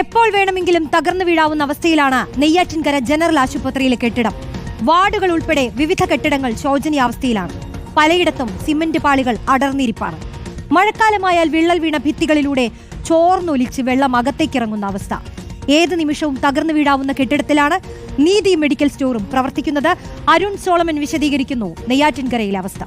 എപ്പോൾ വേണമെങ്കിലും തകർന്നു വീഴാവുന്ന അവസ്ഥയിലാണ് നെയ്യാറ്റിൻകര ജനറൽ ആശുപത്രിയിലെ കെട്ടിടം. വാർഡുകൾ ഉൾപ്പെടെ വിവിധ കെട്ടിടങ്ങൾ ശോചനീയാവസ്ഥയിലാണ്. പലയിടത്തും സിമന്റ് പാളികൾ അടർന്നിരിപ്പാണ്. മഴക്കാലമായാൽ വിള്ളൽ വീണ ഭിത്തികളിലൂടെ ചോർന്നൊലിച്ച് വെള്ളം അകത്തേക്കിറങ്ങുന്ന അവസ്ഥ. ഏത് നിമിഷവും തകർന്നു വീഴാവുന്ന കെട്ടിടത്തിലാണ് നീതി മെഡിക്കൽ സ്റ്റോറും പ്രവർത്തിക്കുന്നത്. അരുൺ സോളമൻ വിശദീകരിക്കുന്നു നെയ്യാറ്റിൻകരയിലെ അവസ്ഥ.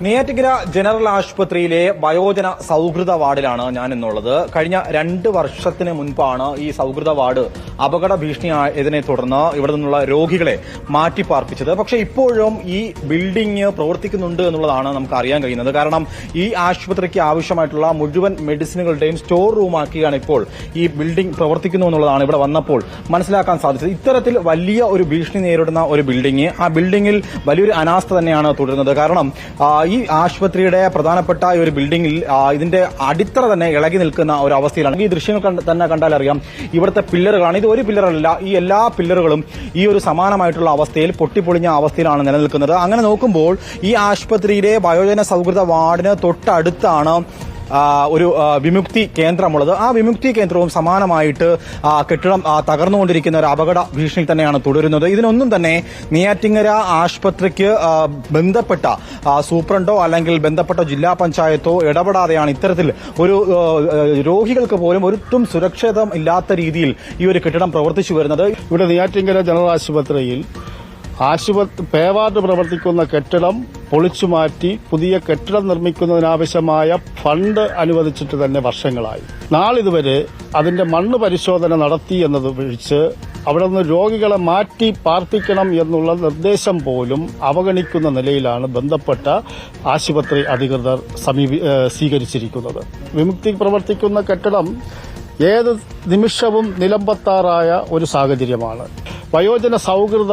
നെയ്യാറ്റിങ്കര ജനറൽ ആശുപത്രിയിലെ വയോജന സൗഹൃദ വാർഡിലാണ് ഞാൻ എന്നുള്ളത് കഴിഞ്ഞ രണ്ട് വർഷത്തിന് മുൻപാണ് ഈ സൗഹൃദ വാർഡ് അപകട ഭീഷണിയായതിനെ തുടർന്ന് ഇവിടെ നിന്നുള്ള രോഗികളെ മാറ്റി പാർപ്പിച്ചത് പക്ഷെ ഇപ്പോഴും ഈ ബിൽഡിംഗ് പ്രവർത്തിക്കുന്നുണ്ട് എന്നുള്ളതാണ് നമുക്ക് അറിയാൻ കഴിയുന്നത്. കാരണം ഈ ആശുപത്രിക്ക് ആവശ്യമായിട്ടുള്ള മുഴുവൻ മെഡിസിനുകളുടെയും സ്റ്റോർ റൂമാക്കിയാണ് ഇപ്പോൾ ഈ ബിൽഡിംഗ് പ്രവർത്തിക്കുന്നു എന്നുള്ളതാണ് ഇവിടെ വന്നപ്പോൾ മനസ്സിലാക്കാൻ സാധിച്ചത്. ഇത്തരത്തിൽ വലിയ ഒരു ഭീഷണി നേരിടുന്ന ഒരു ബിൽഡിംഗ് ആ ബിൽഡിംഗിൽ വലിയൊരു അനാസ്ഥ തന്നെയാണ് തുടരുന്നത്. കാരണം ഈ ആശുപത്രിയുടെ പ്രധാനപ്പെട്ട ഈ ഒരു ബിൽഡിംഗിൽ ഇതിന്റെ അടിത്തറ തന്നെ ഇളകി നിൽക്കുന്ന ഒരു അവസ്ഥയിലാണ്. ഈ ദൃശ്യങ്ങൾ തന്നെ കണ്ടാൽ അറിയാം ഇവിടുത്തെ പില്ലറുകളാണ്. ഇത് ഒരു പില്ലറല്ല ഈ എല്ലാ പില്ലറുകളും ഈ ഒരു സമാനമായിട്ടുള്ള അവസ്ഥയിൽ പൊട്ടിപ്പൊളിഞ്ഞ അവസ്ഥയിലാണ് നിലനിൽക്കുന്നത്. അങ്ങനെ നോക്കുമ്പോൾ ഈ ആശുപത്രിയിലെ വയോജന സൗഹൃദ വാർഡിന് തൊട്ടടുത്താണ് ഒരു വിമുക്തി കേന്ദ്രമുള്ളത്. ആ വിമുക്തി കേന്ദ്രവും സമാനമായിട്ട് കെട്ടിടം തകർന്നുകൊണ്ടിരിക്കുന്ന ഒരു അപകട ഭീഷണി തന്നെയാണ് തുടരുന്നത്. ഇതിനൊന്നും തന്നെ നെയ്യാറ്റിങ്ങര ആശുപത്രിക്ക് ബന്ധപ്പെട്ട സൂപ്രണ്ടോ അല്ലെങ്കിൽ ബന്ധപ്പെട്ട ജില്ലാ പഞ്ചായത്തോ ഇടപെടാതെയാണ് ഇത്തരത്തിൽ ഒരു രോഗികൾക്ക് പോലും ഒരിട്ടും സുരക്ഷിതം ഇല്ലാത്ത രീതിയിൽ ഈ ഒരു കെട്ടിടം പ്രവർത്തിച്ചു വരുന്നത്. ഇവിടെ നെയ്യാറ്റിങ്കര ജനറൽ ആശുപത്രിയിൽ ആശുപത്രി പേവാർഡ് പ്രവർത്തിക്കുന്ന കെട്ടിടം പൊളിച്ചു മാറ്റി പുതിയ കെട്ടിടം നിർമ്മിക്കുന്നതിനാവശ്യമായ ഫണ്ട് അനുവദിച്ചിട്ട് തന്നെ വർഷങ്ങളായി. നാളിതുവരെ അതിന്റെ മണ്ണ് പരിശോധന നടത്തി എന്നത് ഒഴിച്ച് അവിടെ നിന്ന് രോഗികളെ മാറ്റി പാർപ്പിക്കണം എന്നുള്ള നിർദ്ദേശം പോലും അവഗണിക്കുന്ന നിലയിലാണ് ബന്ധപ്പെട്ട ആശുപത്രി അധികൃതർ സമീപി സ്വീകരിച്ചിരിക്കുന്നത്. വിമുക്തി പ്രവർത്തിക്കുന്ന കെട്ടിടം ഏത് നിമിഷവും നിലമ്പത്താറായ ഒരു സാഹചര്യമാണ്. വയോജന സൗഹൃദ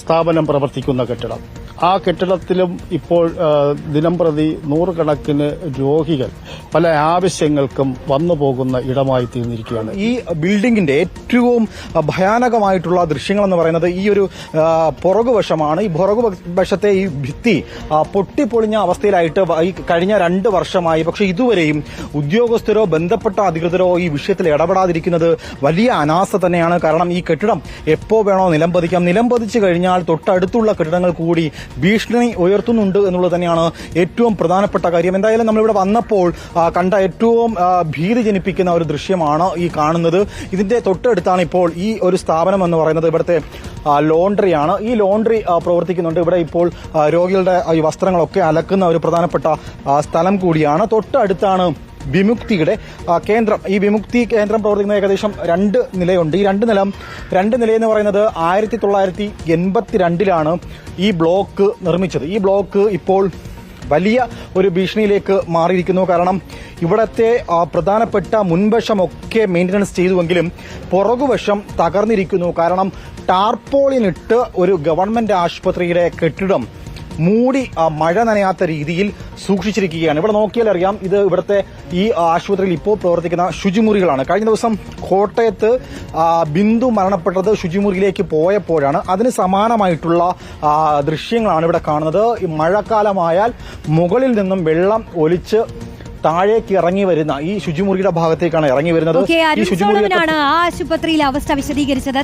സ്ഥാപനം പ്രവർത്തിക്കുന്ന കെട്ടിടം. ആ കെട്ടിടത്തിലും ഇപ്പോൾ ദിനം ദിനംപ്രതി നൂറുകണക്കിന് രോഗികൾ പല ആവശ്യങ്ങൾക്കും വന്നു പോകുന്ന ഇടമായി തീർന്നിരിക്കുകയാണ്. ഈ ബിൽഡിംഗിന്റെ ഏറ്റവും ഭയാനകമായിട്ടുള്ള ദൃശ്യങ്ങൾ എന്ന് പറയുന്നത് ഈ ഒരു പുറകുവശമാണ് ഈ പുറകുവശത്തെ ഈ ഭിത്തി പൊട്ടിപ്പൊളിഞ്ഞ അവസ്ഥയിലായിട്ട് ഈ കഴിഞ്ഞ രണ്ട് വർഷമായി. പക്ഷെ ഇതുവരെയും ഉദ്യോഗസ്ഥരോ ബന്ധപ്പെട്ട അധികൃതരോ ഈ വിഷയത്തിൽ ഇടപെടാതിരിക്കുന്നത് വലിയ അനാസ്ഥ തന്നെയാണ്. കാരണം ഈ കെട്ടിടം എപ്പോ വേണോ നിലംപതിക്കാം. നിലംപതിച്ചു കഴിഞ്ഞാൽ തൊട്ടടുത്തുള്ള കെട്ടിടങ്ങൾ കൂടി ഭീഷണി ഉയർത്തുന്നുണ്ട് എന്നുള്ളത് തന്നെയാണ് ഏറ്റവും പ്രധാനപ്പെട്ട കാര്യം. എന്തായാലും നമ്മളിവിടെ വന്നപ്പോൾ കണ്ട ഏറ്റവും ഭീതി ജനിപ്പിക്കുന്ന ഒരു ദൃശ്യമാണ് ഈ കാണുന്നത്. ഇതിന്റെ തൊട്ടടുത്താണ് ഇപ്പോൾ ഈ ഒരു സ്ഥാപനം എന്ന് പറയുന്നത് ഇവിടുത്തെ ലോണ്ടറിയാണ്. ഈ ലോണ്ടറി പ്രവർത്തിക്കുന്നുണ്ട്. ഇവിടെ ഇപ്പോൾ രോഗികളുടെ ഈ വസ്ത്രങ്ങളൊക്കെ അലക്കുന്ന ഒരു പ്രധാനപ്പെട്ട സ്ഥലം കൂടിയാണ്. തൊട്ടടുത്താണ് വിമുക്തിയുടെ കേന്ദ്രം ഈ വിമുക്തി കേന്ദ്രം പ്രവർത്തിക്കുന്ന ഏകദേശം രണ്ട് നിലയുണ്ട്. ഈ രണ്ട് നിലം രണ്ട് നിലയെന്ന് പറയുന്നത് ആയിരത്തി തൊള്ളായിരത്തി എൺപത്തിരണ്ടിലാണ് ഈ ബ്ലോക്ക് നിർമ്മിച്ചത്. ഈ ബ്ലോക്ക് ഇപ്പോൾ വലിയ ഒരു ഭീഷണിയിലേക്ക് മാറിയിരിക്കുന്നു. കാരണം ഇവിടത്തെ പ്രധാനപ്പെട്ട മുൻവശമൊക്കെ മെയിന്റനൻസ് ചെയ്തുവെങ്കിലും പുറകുവശം തകർന്നിരിക്കുന്നു. കാരണം ടാർപോളിനിട്ട് ഒരു ഗവൺമെന്റ് ആശുപത്രിയുടെ കെട്ടിടം മൂടി മഴ നനയാത്ത രീതിയിൽ സൂക്ഷിച്ചിരിക്കുകയാണ്. ഇവിടെ നോക്കിയാൽ അറിയാം ഇത് ഇവിടുത്തെ ഈ ആശുപത്രിയിൽ ഇപ്പോൾ പ്രവർത്തിക്കുന്ന ശുചിമുറികളാണ്. കഴിഞ്ഞ ദിവസം കോട്ടയത്ത് ബിന്ദു മരണപ്പെട്ടത് ശുചിമുറിയിലേക്ക് പോയപ്പോഴാണ്. അതിന് സമാനമായിട്ടുള്ള ദൃശ്യങ്ങളാണ് ഇവിടെ കാണുന്നത്. മഴക്കാലമായാൽ മുകളിൽ നിന്നും വെള്ളം ഒലിച്ച് താഴേക്ക് ഇറങ്ങി വരുന്ന ഈ ശുചിമുറിയുടെ ഭാഗത്തേക്കാണ് ഇറങ്ങി വരുന്നത്. ഈ ശുചിമുറിയാണ് ആ ആശുപത്രിയിലെ അവസ്ഥ വിശദീകരിച്ചത്.